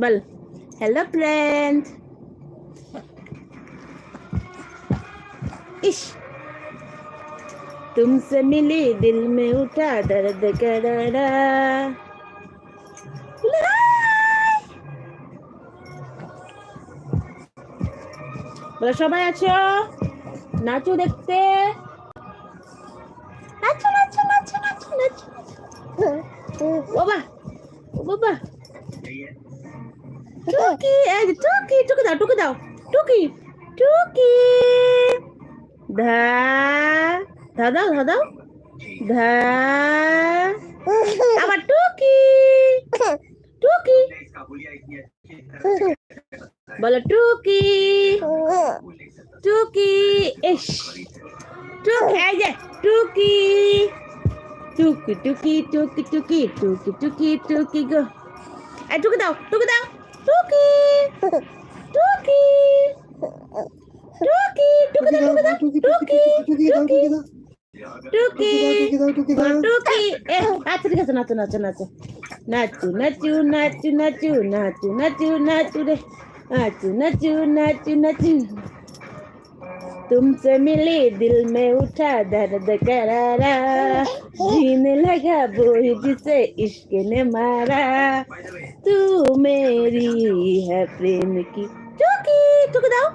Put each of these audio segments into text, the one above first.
বল hello friend इश तुमसे मिली दिल में उठा दर्द करारा বলো সবাই আছো নাচো দেখতে নাচো নাচো নাচো নাচো নাচো বাবা ও বাবা। টুকি টুকি টুকি দাও টুকি দাও টুকি টুকি। ধা ধা দাও ধা দাও। ধা আবার টুকি। টুকি। বলো টুকি। টুকি ইস। টুকি এই যে টুকি। টুকি টুকি টুকি টুকি টুকি টুকি টুকি গো এই টুকি দাও টুকি দাও টুকি টুকি টুকি টুকি দাও টুকি দাও টুকি টুকি টুকি টুকি টুকি এ আচ্ছা ঠিক আছে নাচো নাচো নাচো নাচু নাচু নাচু নাচু নাচু নাচু নাচু রে নাচু নাচু নাচু নাচু तुमसे मिली दिल में उठा दर्द करारा जीने लगा बोझ जिसे इश्क ने मारा तू मेरी है प्रेम की टुकी टुकी দাও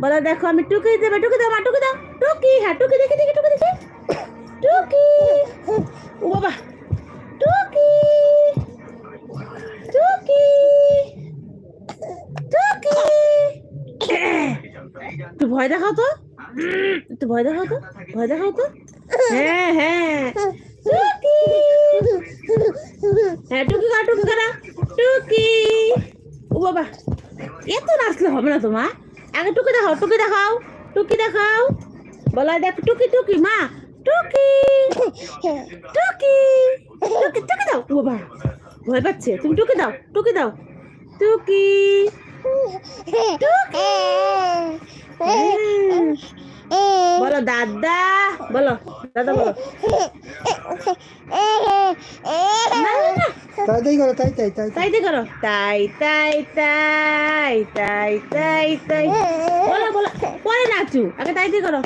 বলো দেখো আমি টুকি দেবে টুকি দাও মা টুকি দাও টুকি হ্যাঁ টুকি দেখি দেখি টুকি দেখি টুকি একটু ভয় দেখাও তো। একটু ভয় দেখাও তো। ভয় দেখাও তো। হ্যাঁ হ্যাঁ। টুকি। হ্যাঁ টুকি করা টুকি করা। টুকি। ও বাবা, এত নাচলে হবে না তোমার? আগে টুকি দেখাও টুকি দেখাও টুকি দেখাও। বলা, দেখ, টুকি টুকি, মা। টুকি। টুকি। টুকি টুকি দাও। ও বাবা, ভয় পাচ্ছে। তুমি টুকি দাও টুকি দাও। টুকি। বলো দাদা বলো দাদা বলো তাই তাই করো তাই তাই তাই তাই করো তাই তাই তাই তাই তাই তাই বলো বলো পরে নাচু আগে তাই করো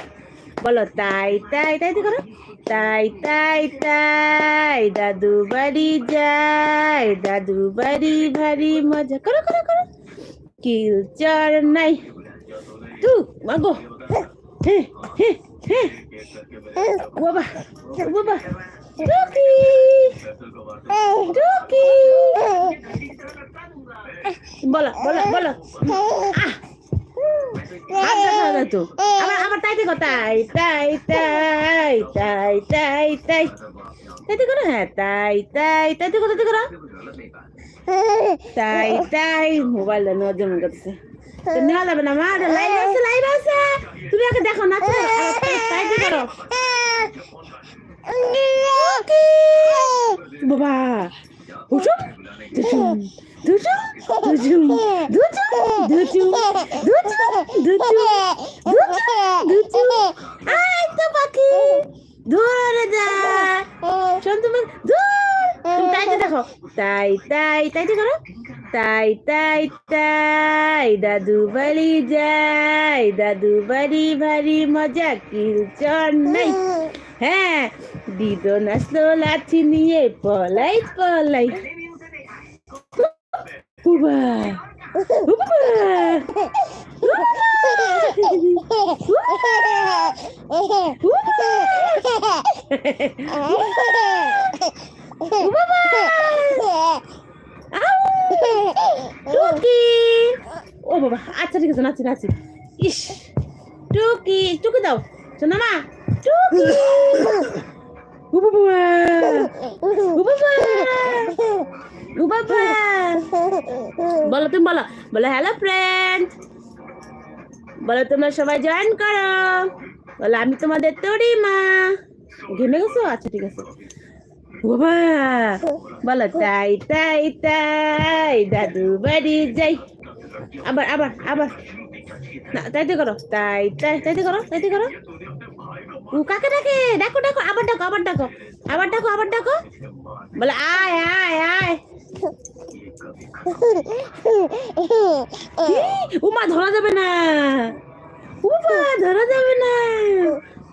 বলো তাই তাই তাই করো তাই তাই তাই দাদু বাড়ি যায় দাদু বাড়ি ভারী মজা করো করো করো কিল চর নাই। তু, মাগো। হে হে হে বাবা বাবা। টুকি। টুকি। বলো বলো বলো। তো। আবার আবার তাইতে কো তাই তাই তাই তাই তাই তাই। তাইতে করো হ্যাঁ তাই তাই তাইতে করো তাইতে করো তাই তাই মোবাইল নেওয়ার জন্য করছে। নেওয়া যাবে না মা লাইভ আছে লাইভ আছে। তুমি আগে দেখো না তাইতে করো। বাবা উঠুন দুজুম দুজুম দুজুম দুজুম দুজুম দুজুম দুজুম দুজুম দুজুম আই তো পাখি ধরে যা। শোন তুমি দূর তুমি তাইতে দেখো তাই তাই তাই তাইতে করো। তাই তাই তাই, দাদু বাড়ি যাই দাদু বাড়ি ভারী মজা কিলচর নাই। হ্যাঁ দিদো নাচলো লাঠি নিয়ে, পলাই পলাই। উবা উবা টুকি ও বাবা আচ্ছা ঠিক আছে নাচি নাচি ইস টুকি টুকি দাও। শোনা মা টুকি! ও বাবা! ও বাবা! ও বাবা! বলো তুমি বলো। বলো হ্যালো ফ্রেন্ড বলো তোমরা সবাই জয়েন করো। বলো আমি তোমাদের তরি মা। ঘেমে গেছো? আচ্ছা ঠিক আছে। বাবা বলো, তাই তাই তাই, দাদু বাড়ি যাই। আবার আবার আবার। না, তাইতে করো। তাই তাই, তাইতে করো তাইতে করো। কাকে ডাকে? ডাকো ডাকো, আবার ডাকো আবার ডাকো। আবার ডাকো আবার ডাকো। বলে, আয় আয় আয়। উমা, ধরা যাবে না। উমা, ধরা যাবে না।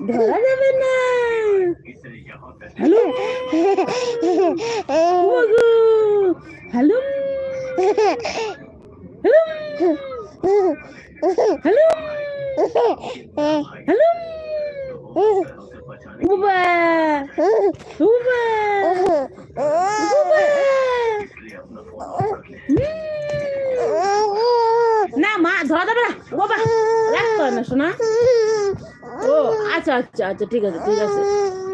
ধরা যাবে না। হ্যালো? হ্যালো হ্যালো হ্যালো উবা উবা উবা। না মা ধরা যাবে না ও বাবা রাখতে না শোনা। ও আচ্ছা আচ্ছা আচ্ছা ঠিক আছে ঠিক আছে।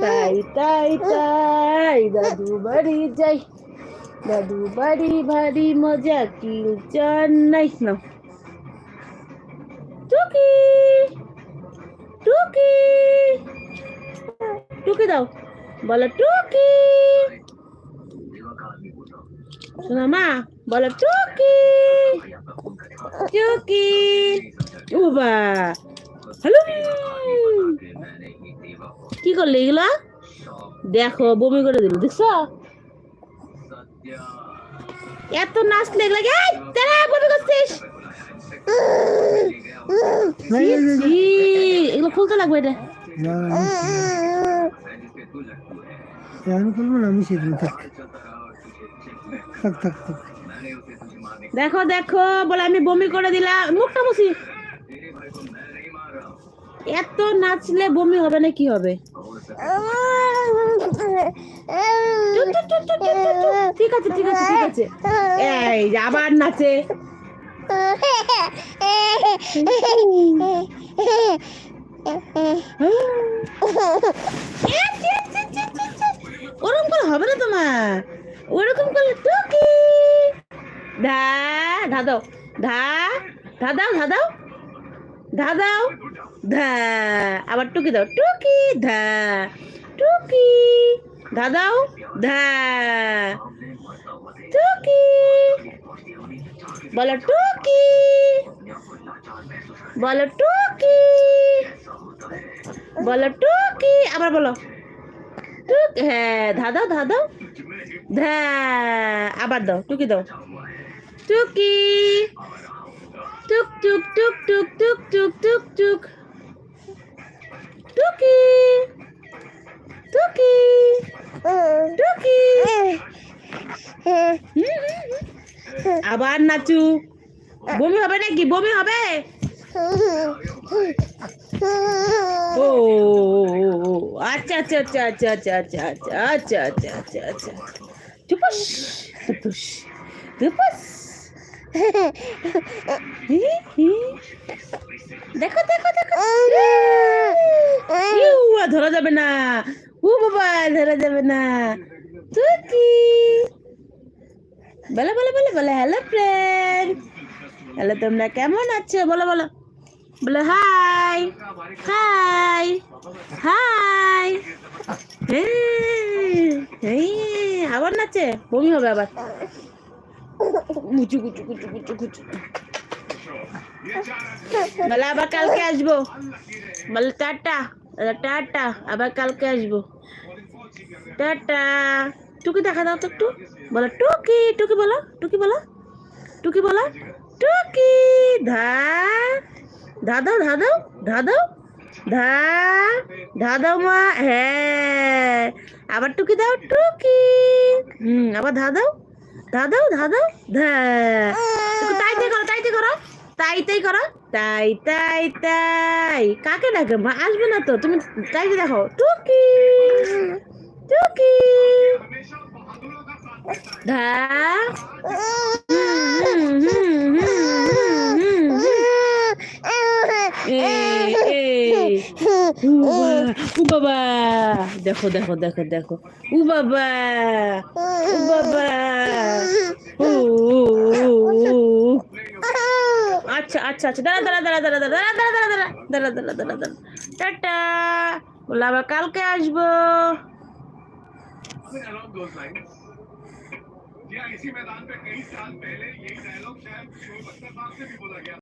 তাই তাই তাই। দাদু বাড়ি যাই দাদু বাড়ি ভারী মজা কিল নাই না। টুকি। টুকি। টুকি দাও। বলো টুকি। শোনা মা, বলো টুকি। টুকি। উবা হ্যালো। কি করলে এগুলা? দেখো বমি করে দিল দেখছ? এত নাচলে এগুলা তারা বমি করছিস। এগুলো খুলতে লাগবে এটা। না, না, আমি করব না। আমি সেদিন থাক। থাক থাক থাক। দেখো দেখো বলে আমি বমি করে দিলাম। মুখটা মুছি। এত নাচলে বমি হবে না কি হবে? ঠিক আছে ঠিক আছে ঠিক আছে। এই আবার নাচে। ওরকম করে হবে না তোমার? ওরকম করলে টুকি। ধা ধা দাও। ধা ধা দাও ধা দাও। ধা দাও। ধা, আবার টুকি দাও, টুকি, ধা টুকি, ধা দাও, ধা, টুকি, বলো টুকি বলো টুকি বলো টুকি, আবার বলো, টুক হ্যাঁ ধা দাও ধা দাও, ধা, আবার দাও, টুকি দাও, টুকি, টুক টুক টুক টুক টুক টুক টুক টুক টুকি টুকি টুকি। আবার নাচু বমি হবে নাকি বমি হবে ও আচ্ছা আচ্ছা আচ্ছা আচ্ছা আচ্ছা আচ্ছা আচ্ছা আচ্ছা আচ্ছা আচ্ছা আচ্ছা চুপুস হি, হি। দেখো দেখো দেখো। ধরা যাবে না। ও বাবা ধরা যাবে না। তুই কি বলো বলো বলো বলো হ্যালো ফ্রেন্ড হ্যালো তোমরা কেমন আছো? বলো বলো। বলো হাই হাই হাই হ্যাঁ আবার নাচে? বমি হবে আবার। মুচু কুচু কুচু কুচু কুচু বলে আবার কালকে আসব। বলে টাটা টাটা, আবার কালকে আসব। টাটা। টুকি দেখা দাও তো একটু। বলো, টুকি টুকি বলো টুকি বলো। টুকি বলো, টুকি। ধা ধা দাও ধা দাও ধা দাও। ধা ধা দাও মা হ্যাঁ। আবার টুকি দাও, টুকি। হুম, আবার ধা দাও। দাদাও দাদাও তাইতে করো তাইতে করো। তাইতেই করো। তাই তাই তাই কাকে ডাকে মা আসবে না তো। তুমি তাইতে দেখো। টুকি। টুকি। ধ্যা বাবা, উ বাবা দেখো দেখো দেখো দেখো উ বাবা উ বাবা উ, উ, উ, উ। আচ্ছা আচ্ছা আচ্ছা দাঁড়া দাঁড়া দাঁড়া দাঁড়া দাঁড়া দাঁড়া দাঁড়া দাঁড়া দাঁড়া দাঁড়া দাঁড়া দাঁড়া টাটা বলে আবার কালকে আসবো Something along those lines. जी हाँ, इसी मैदान पे कई साल पहले यही डायलॉग शायद शोएब अख्तर साहब से भी बोला गया